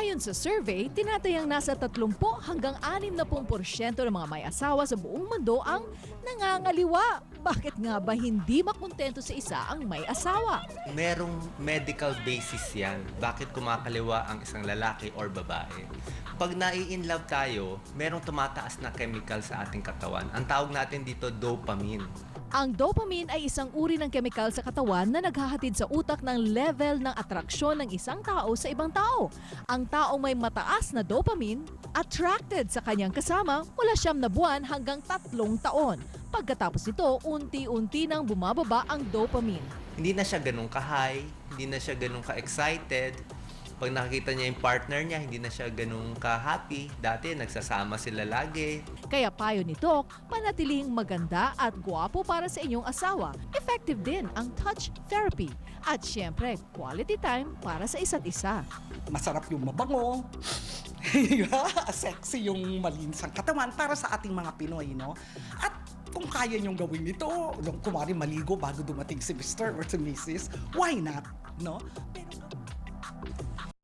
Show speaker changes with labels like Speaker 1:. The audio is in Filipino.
Speaker 1: Ayon sa survey, tinatayang nasa 30 hanggang 60% ng mga may asawa sa buong mundo ang nangangaliwa. Bakit nga ba hindi makontento sa isa ang may asawa?
Speaker 2: merong medical basis yan. Bakit kumakaliwa ang isang lalaki or babae? Pag nai-in love tayo, merong tumataas na chemical sa ating katawan. Ang tawag natin dito dopamine.
Speaker 1: Ang dopamine ay isang uri ng chemical sa katawan na naghahatid sa utak ng level ng atraksyon ng isang tao sa ibang tao. Ang taong may mataas na dopamine, attracted sa kanyang kasama mula siyam na buwan hanggang tatlong taon. Pagkatapos nito, unti-unti nang bumababa ang dopamine.
Speaker 2: Hindi na siya ganun ka-high, hindi na siya ganun ka-excited. Pag nakikita niya yung partner niya, hindi na siya ganun ka-happy. Dati, nagsasama sila lagi.
Speaker 1: Kaya payo ni Doc, manatiling maganda at gwapo para sa inyong asawa. Effective din ang touch therapy. At syempre, quality time para sa isa't isa.
Speaker 3: masarap yung mabango, sexy yung malinsang katawan para sa ating mga Pinoy, no? At kung kaya niyong gawin ito, yung kumari maligo bago dumating si Mr. or si Mrs., why not, no?